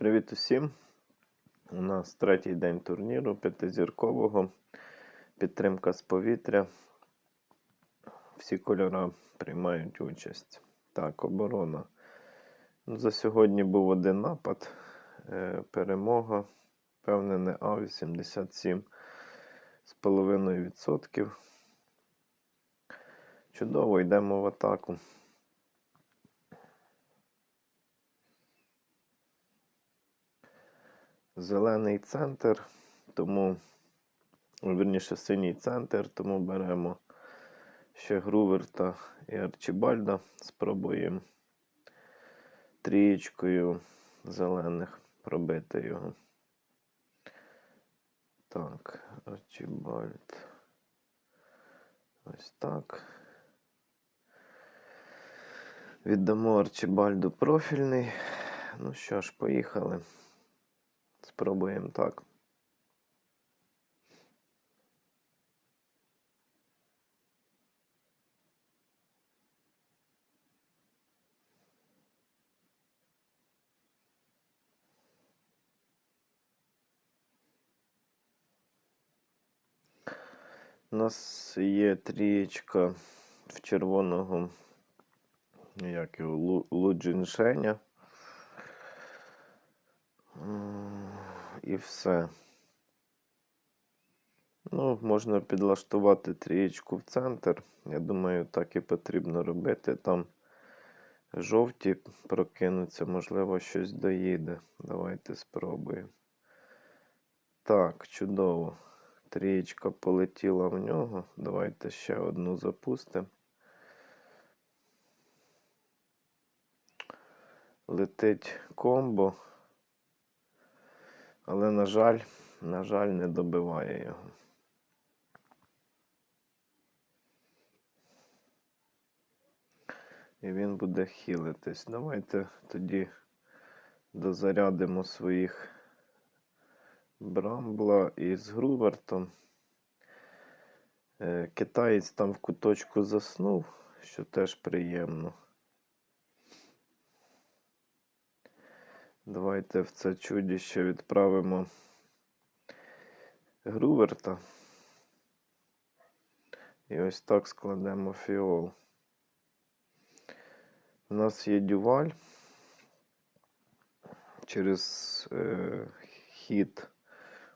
Привіт усім! У нас третій день турніру п'ятизіркового. Підтримка з повітря. Всі кольори приймають участь. Так, оборона. Ну, за сьогодні був один напад. Е, перемога. Впевнене А 87,5%. Чудово, йдемо в атаку. Зелений центр, тому, верніше, синій центр, тому беремо ще Груверта і Арчібальда. Спробуємо трієчкою зелених пробити його. Так, Арчібальд. Ось так. Віддамо Арчібальду профільний. Ну що ж, поїхали. Спробуємо так. У нас є трієчка в червоного, як його, Лу- Луджіншеня. І все. Ну, можна підлаштувати трієчку в центр. Я думаю, так і потрібно робити. Там жовті прокинуться, можливо, щось доїде. Давайте спробуємо. Так, чудово. Трієчка полетіла в нього. Давайте ще одну запустимо. Летить комбо. Але, на жаль, на жаль, не добиває його. І він буде хілитись. Давайте тоді дозарядимо своїх Брамбла із Грувертом. Е, Китаєць там в куточку заснув, що теж приємно. Давайте в це чудіще відправимо Груверта. І ось так складемо фіол. У нас є дюваль. Через е, хід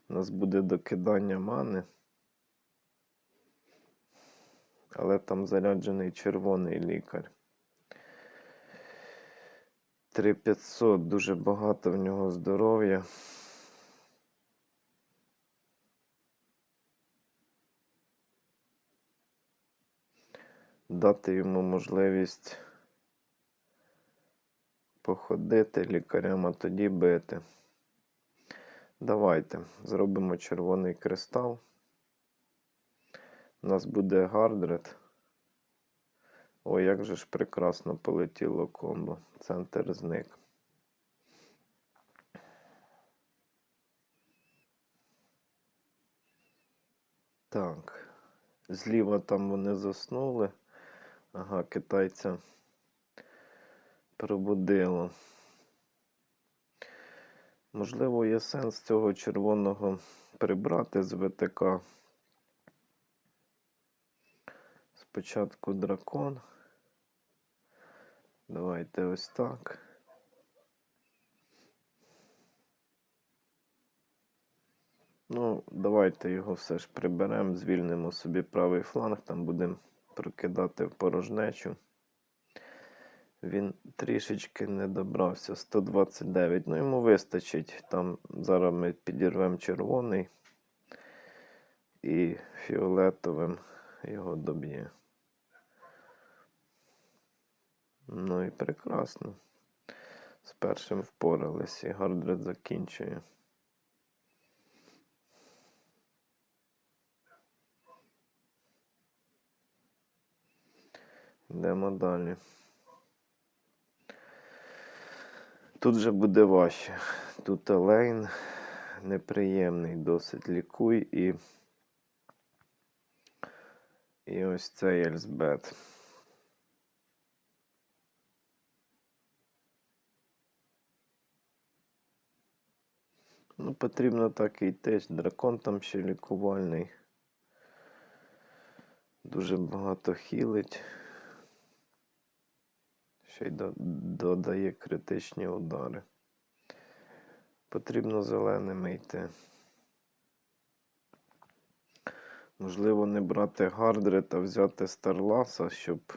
у нас буде докидання мани. Але там заряджений червоний лікар. 3500, дуже багато в нього здоров'я. Дати йому можливість походити лікарям, а тоді бити. Давайте зробимо червоний кристал. У нас буде гардред. Ой, як же ж прекрасно полетіло комбо. Центр зник. Так. Зліва там вони заснули. Ага, китайця пробудило. Можливо, є сенс цього червоного прибрати з ВТК. Спочатку дракон. Давайте ось так. Ну, давайте його все ж приберемо, звільнимо собі правий фланг, там будемо прокидати в порожнечу. Він трішечки не добрався. 129. Ну, йому вистачить. Там зараз ми підірвемо червоний і фіолетовим його доб'є. Ну і прекрасно. З першим впорались і Гардред закінчує. Йдемо далі. Тут же буде важче. Тут Елейн неприємний, досить лікуй і. І ось цей Ельзбет. Ну, потрібно так і йти. Дракон там ще лікувальний. Дуже багато хілить. Ще й додає критичні удари. Потрібно зеленими йти. Можливо, не брати Гардрет, а взяти Старласа, щоб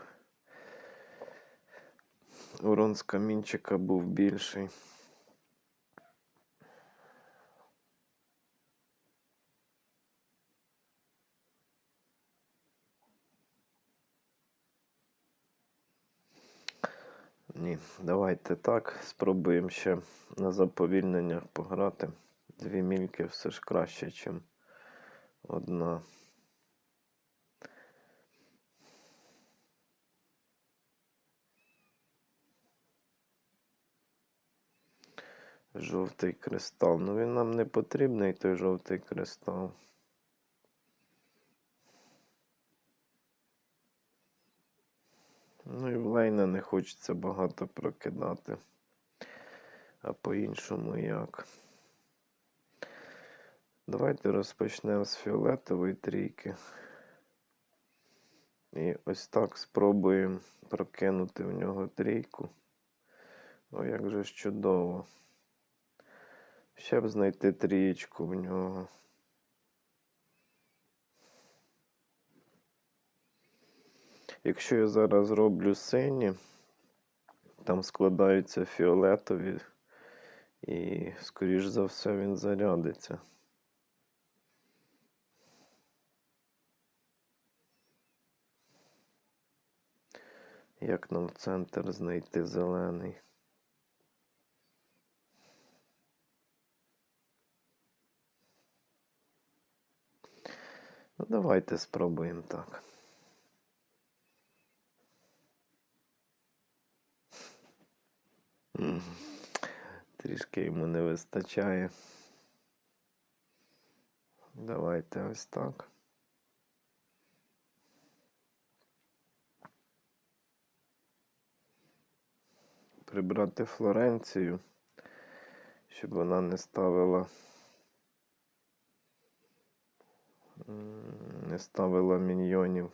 урон з камінчика був більший. Ні, давайте так. Спробуємо ще на заповільненнях пограти. Дві мільки все ж краще, ніж одна. Жовтий кристал. Ну він нам не потрібний, той жовтий кристал. Ну і в Лейна не хочеться багато прокидати. А по-іншому як. Давайте розпочнемо з фіолетової трійки. І ось так спробуємо прокинути в нього трійку. О, як же ж чудово. Ще б знайти трієчку в нього. Якщо я зараз роблю сині, там складаються фіолетові, і, скоріш за все, він зарядиться. Як нам в центр знайти зелений? Ну, давайте спробуємо так. Трішки йому не вистачає. Давайте ось так. Прибрати Флоренцію, щоб вона не ставила. Не ставила міньйонів.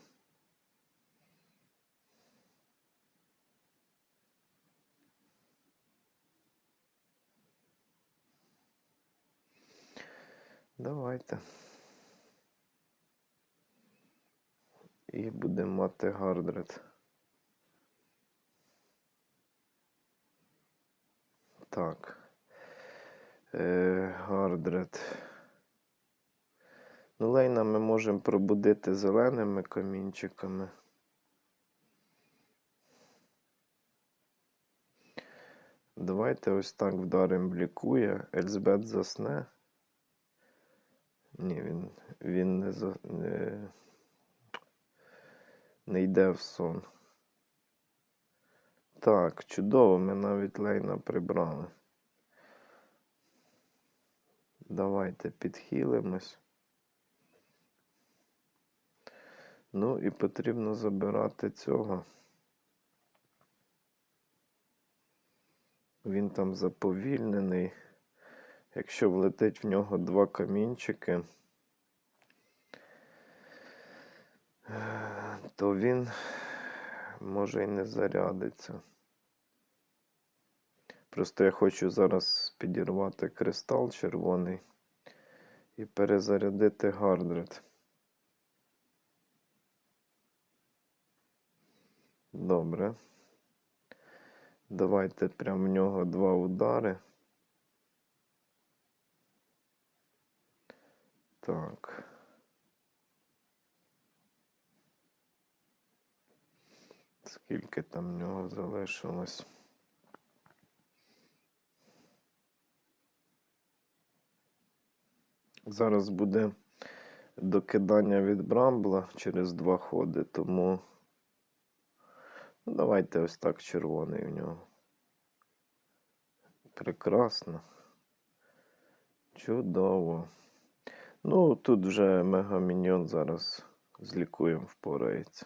Давайте. І будемо мати гардред. Так. Е, гардред. Ну, лейна ми можемо пробудити зеленими камінчиками. Давайте ось так вдаримо блікує. Ельзбет засне. Ні, він, він не, не, не йде в сон. Так, чудово, ми навіть лейна прибрали. Давайте підхилимось. Ну і потрібно забирати цього. Він там заповільнений. Якщо влетить в нього два камінчики, то він може і не зарядиться. Просто я хочу зараз підірвати кристал червоний і перезарядити гардред. Добре. Давайте прямо в нього два удари. Так. Скільки там в нього залишилось? Зараз буде докидання від Брамбла через два ходи, тому ну, давайте ось так червоний в нього. Прекрасно. Чудово. Ну, тут вже мега мегаміньйон зараз з лікуєм впорається.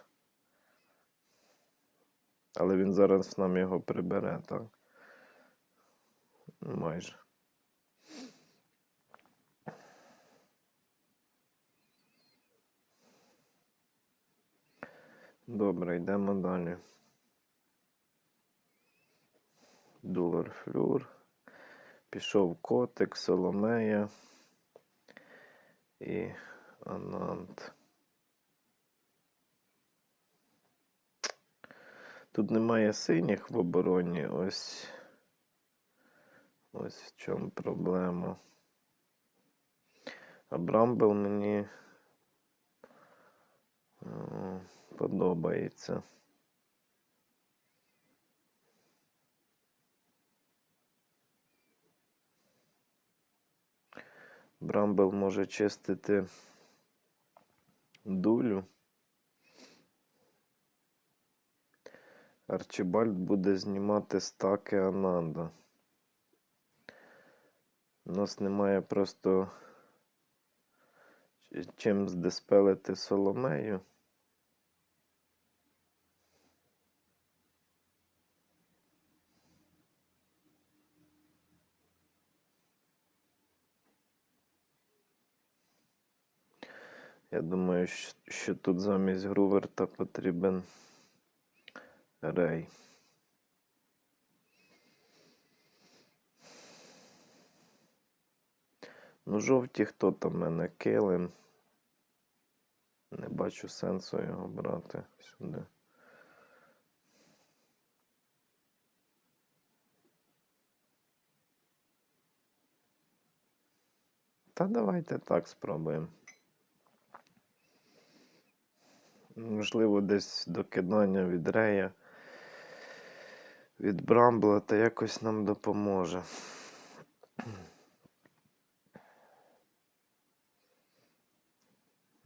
Але він зараз нам його прибере, так? Майже. Добре, йдемо далі. Дулар Флюр. Пішов котик, Соломея і Анант. Тут немає синіх в обороні. Ось. Ось в чому проблема. А Брамбл мені е, подобається. Брамбл може чистити дулю. Арчибальд буде знімати стаки Ананда. У нас немає просто чим здиспелити Соломею. Я думаю, що тут замість Груверта потрібен Рей. Ну, жовті, хто там мене килим. Не бачу сенсу його брати сюди. Та давайте так спробуємо. Можливо, десь докидання від Рея, від Брамбла, та якось нам допоможе.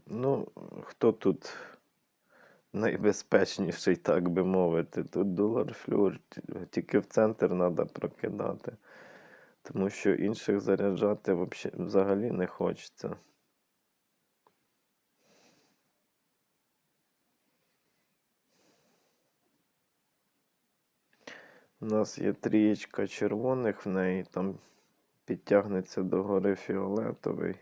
Ну, хто тут найбезпечніший, так би мовити? Тут долар флюр, тільки в центр треба прокидати. Тому що інших заряджати взагалі не хочеться. У нас є трієчка червоних, в неї там підтягнеться до гори фіолетовий.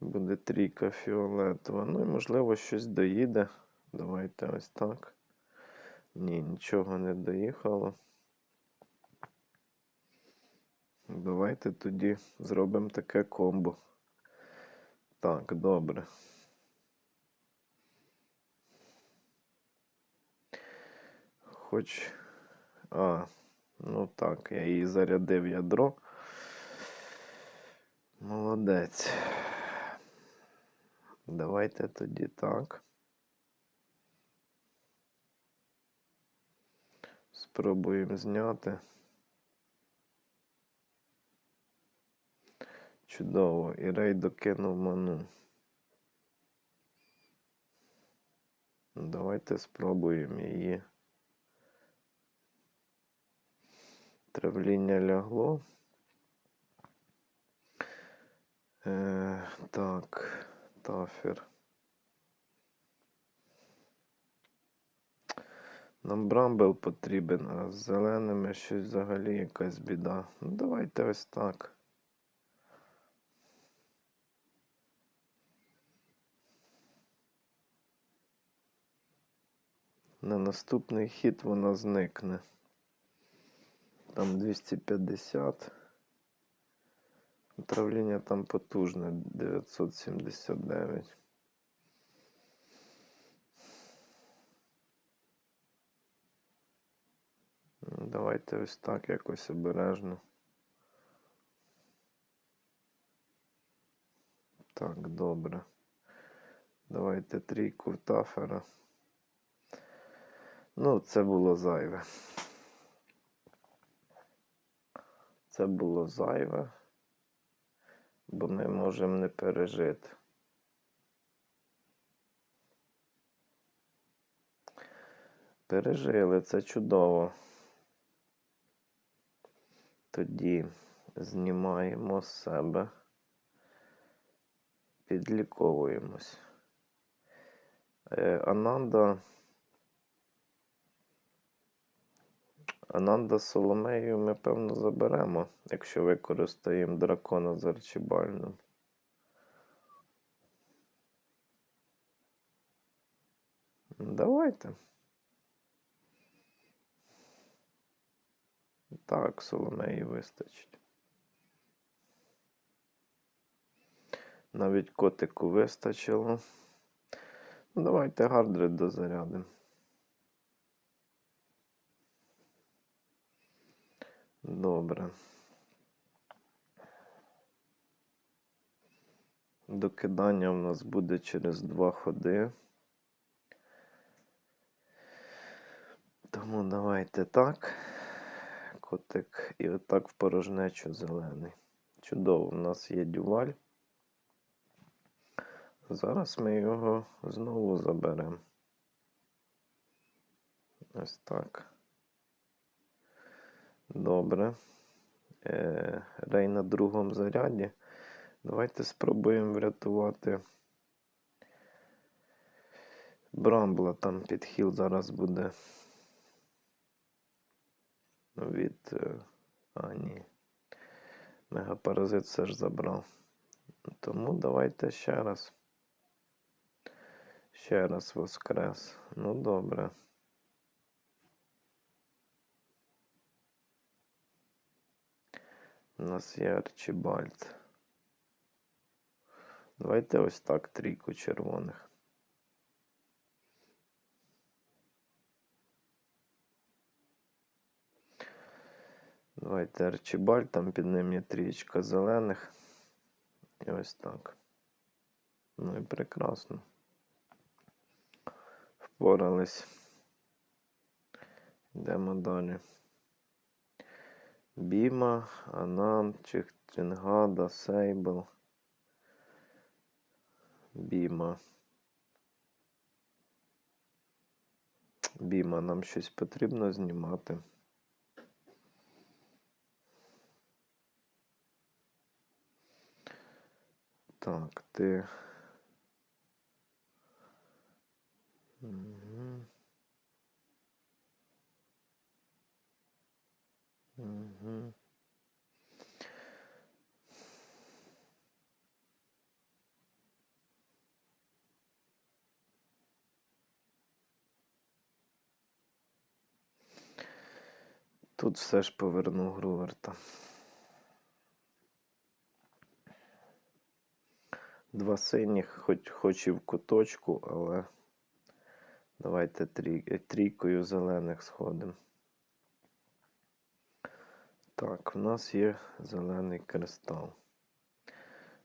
Буде трійка фіолетова. Ну і можливо щось доїде. Давайте ось так. Ні, нічого не доїхало. Давайте тоді зробимо таке комбо. Так, добре. Хоч. А, ну так, я її зарядив ядро. Молодець. Давайте тоді так. Спробуємо зняти. Чудово. І рей докинув ману. Ну, Давайте спробуємо її. Травління лягло. Е, так, тафер. Нам брамбел потрібен, а з зеленими щось взагалі якась біда. Ну, давайте ось так. На наступний хід вона зникне. Там 250. Управління там потужне 979. Ну, Давайте ось так якось обережно. Так, добре. Давайте трійку тафера. Ну, це було зайве. Це було зайве, бо ми можемо не пережити. Пережили, це чудово. Тоді знімаємо з себе, підліковуємось. Е, Ананда. Ананда з Соломею ми, певно, заберемо, якщо використаємо дракона з Арчибальним. Давайте. Так, Соломеї вистачить. Навіть котику вистачило. Ну, Давайте Гардрид дозарядимо. Добре. Докидання в нас буде через два ходи. Тому давайте так. Котик і отак в порожнечу зелений. Чудово, у нас є дюваль. Зараз ми його знову заберемо. Ось так. Добре. Е, Рей на другому заряді. Давайте спробуємо врятувати Брамбла. Там підхил зараз буде від. е, А, ні. Мегапаразит все ж забрав. Тому давайте ще раз. Ще раз воскрес. Ну добре. У нас є Арчибальд. Давайте ось так трійку червоних. Давайте Арчибальд, там під ним є трієчка зелених. І ось так. Ну і прекрасно. Впорались. Йдемо далі. Біма, Анан, Чингада, Сейбл. Біма. Біма, нам щось потрібно знімати. Так, ти. Тут все ж поверну Груверта. Два синіх, хоч, хоч і в куточку, але давайте трій, трійкою зелених сходимо. Так, в нас є зелений кристал.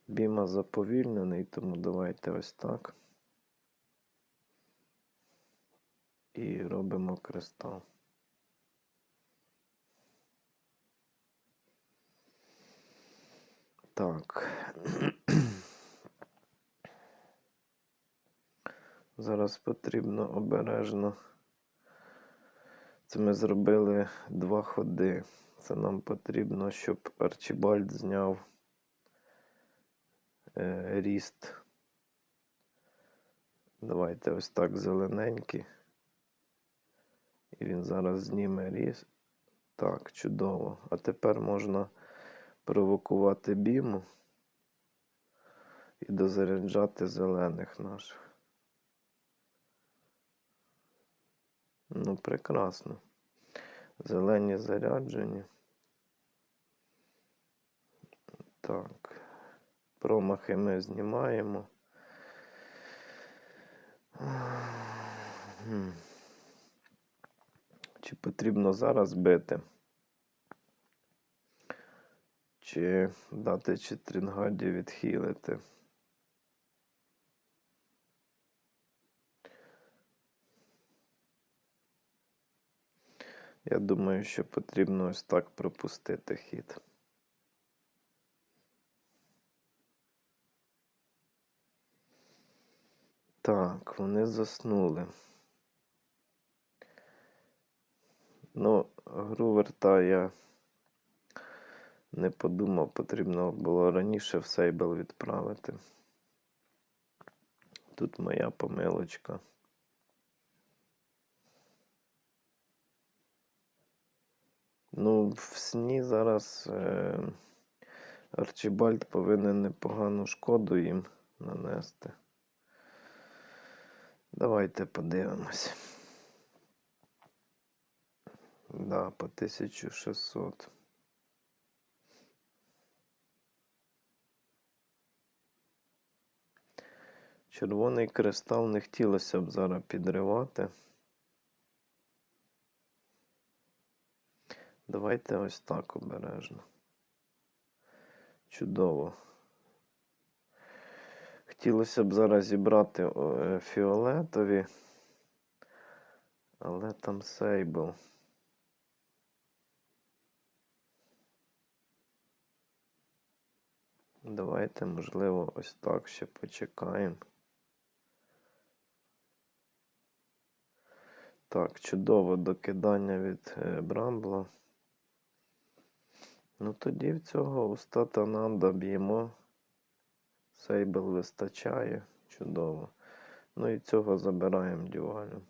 Біма заповільнений, тому давайте ось так. І робимо кристал. Так. Зараз потрібно обережно. Це ми зробили два ходи. Це нам потрібно, щоб Арчибальд зняв е, ріст. Давайте ось так зелененький. І він зараз зніме ріст. Так, чудово. А тепер можна провокувати біму і дозаряджати зелених наших. Ну, прекрасно. Зелені заряджені. Так. Промахи ми знімаємо. Чи потрібно зараз бити? Чи дати Читрінгаді відхилити? Я думаю, що потрібно ось так пропустити хід. Так, вони заснули. Ну, гру верта я не подумав, потрібно було раніше в сейбл відправити. Тут моя помилочка. Ну, в сні зараз е, Арчибальд повинен непогану шкоду їм нанести. Давайте подивимось. Да, по 1600. Червоний кристал не хотілося б зараз підривати. Давайте ось так обережно. Чудово. Хотілося б зараз зібрати е, фіолетові, але там сейбл. Давайте, можливо, ось так ще почекаємо. Так, чудово докидання від е, Брамбла. Ну тоді в цього уста Тананда б'ємо. Сейбл вистачає. Чудово. Ну і цього забираємо дюалю.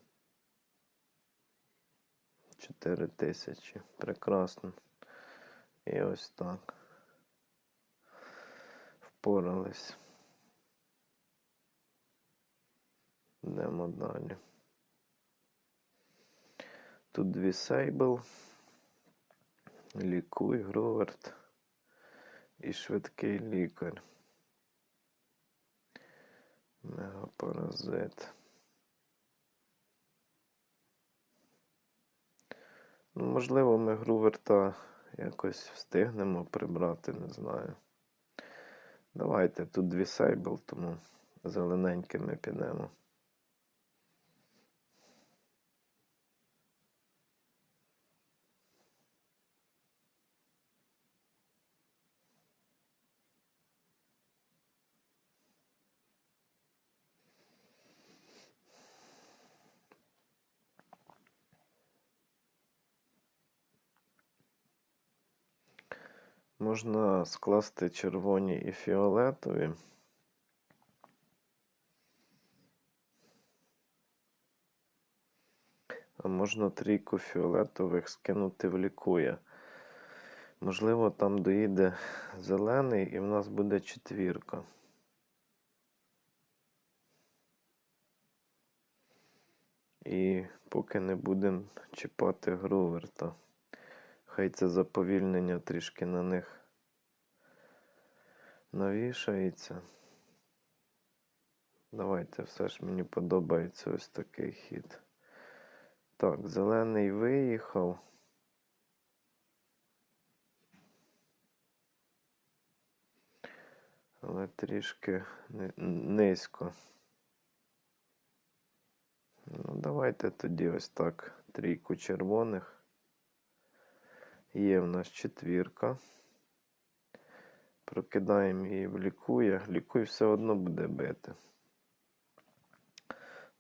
4 тисячі. Прекрасно. І ось так. Впорались. Йдемо далі. Тут дві сейбл. Лікуй, Гроверт і швидкий лікар. Мегапаразит. Ну, можливо, ми Груверта якось встигнемо прибрати, не знаю. Давайте тут дві сейбл, тому зелененькими підемо. Можна скласти червоні і фіолетові. А можна трійку фіолетових скинути в лікує. Можливо, там доїде зелений і в нас буде четвірка. І поки не будемо чіпати Груверта. Хай це заповільнення трішки на них навішається. Давайте все ж мені подобається ось такий хід. Так, зелений виїхав. Але трішки низько. Ну, давайте тоді ось так трійку червоних. Є в нас четвірка. Прокидаємо її в лікує. Лікуй все одно буде бити.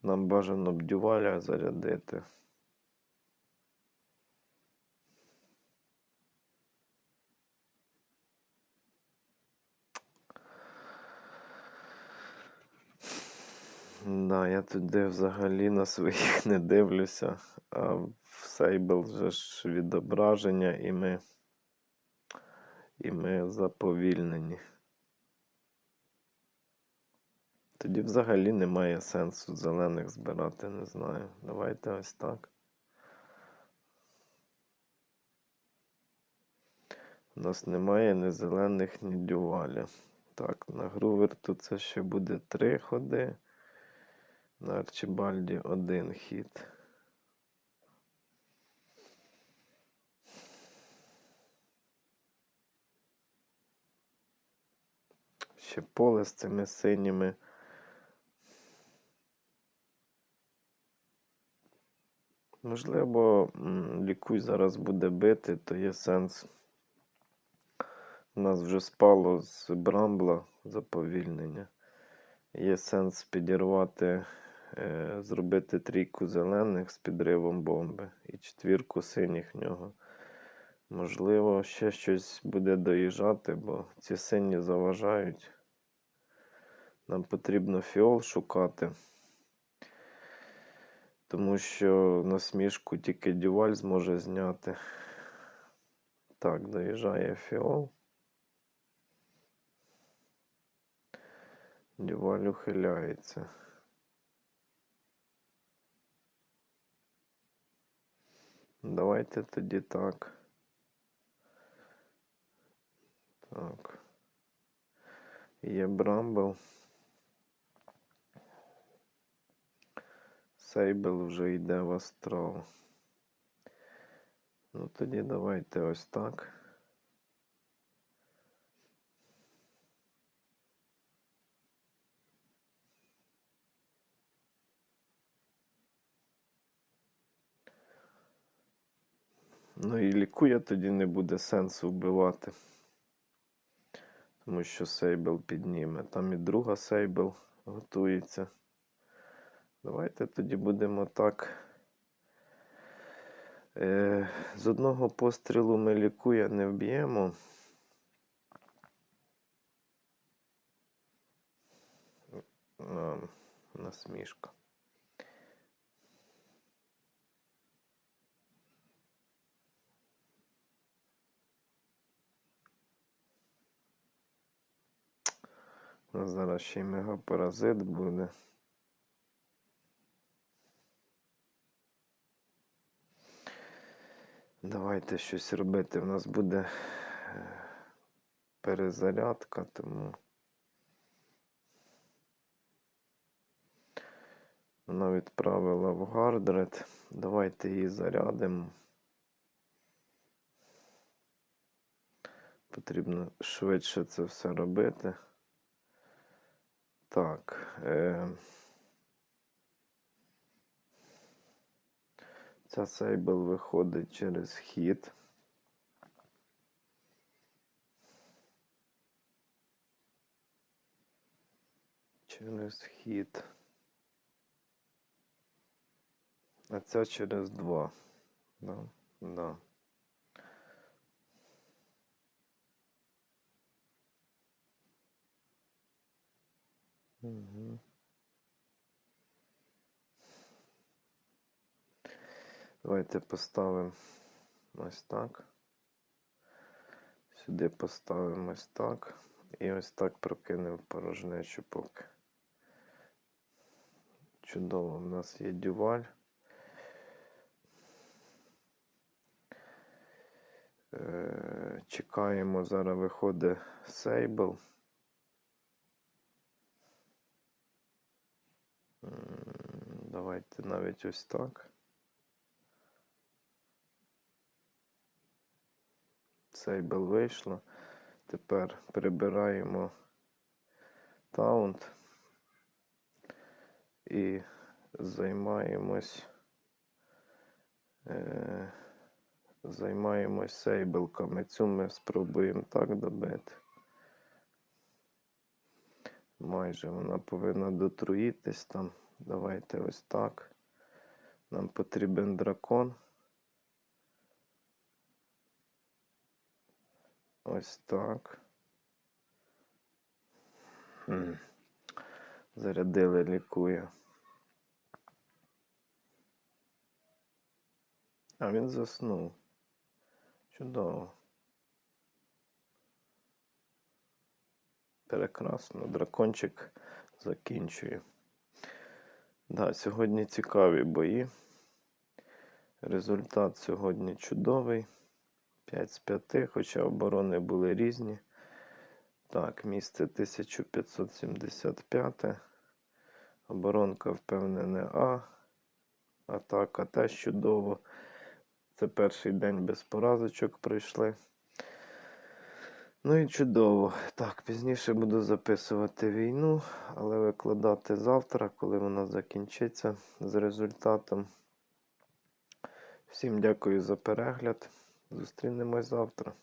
Нам бажано б дюваля зарядити. Да, я туди взагалі на своїх не дивлюся, а Сейбл вже ж відображення, і ми, і ми заповільнені. Тоді взагалі немає сенсу зелених збирати, не знаю. Давайте ось так. У нас немає ні зелених, ні дюваля. Так, на Груверту це ще буде три ходи. На Арчибальді один хід. Ще поле з цими синіми. Можливо, лікуй зараз буде бити, то є сенс. У нас вже спало з Брамбла заповільнення. Є сенс підірвати, е, зробити трійку зелених з підривом бомби і четвірку синіх в нього. Можливо, ще щось буде доїжджати, бо ці сині заважають. Нам потрібно фіол шукати, тому що насмішку тільки дюваль зможе зняти. Так, доїжджає фіол. Дюваль ухиляється. Давайте тоді так. Так. Є брамбл. Сейбл вже йде в астрал. Ну тоді давайте ось так. Ну і лікуя тоді не буде сенсу вбивати. Тому що сейбл підніме. Там і друга сейбл готується. Давайте тоді будемо так. Е, з одного пострілу ми лікуя не вб'ємо. Насмішка. У нас зараз ще й мегапаразит буде. Давайте щось робити. У нас буде е, перезарядка, тому вона відправила в Гардред. Давайте її зарядимо. Потрібно швидше це все робити. Так. Е... Ця сейбл виходить через хід. Через хід. А ця через два. Да? Да. Угу. Давайте поставимо ось так. Сюди поставимо ось так. І ось так прокинемо порожнечу поки. Чудово, у нас є дюваль. Е, Чекаємо, зараз виходить сейбл. Давайте навіть ось так. Сейбл вийшло. Тепер прибираємо таунт і займаємось е, займаємось сейбелками. Цю ми спробуємо так добити. Майже вона повинна дотруїтись там. Давайте ось так. Нам потрібен дракон. Ось так. Хм. Зарядили лікує. А він заснув. Чудово. Прекрасно. Дракончик закінчує. Да, сьогодні цікаві бої. Результат сьогодні чудовий. 5 з 5, хоча оборони були різні. Так, місце 1575. Оборонка впевнене А. Атака теж чудово. Це перший день без поразочок пройшли. Ну і чудово. Так, пізніше буду записувати війну, але викладати завтра, коли вона закінчиться з результатом. Всім дякую за перегляд. Зустрінемось завтра.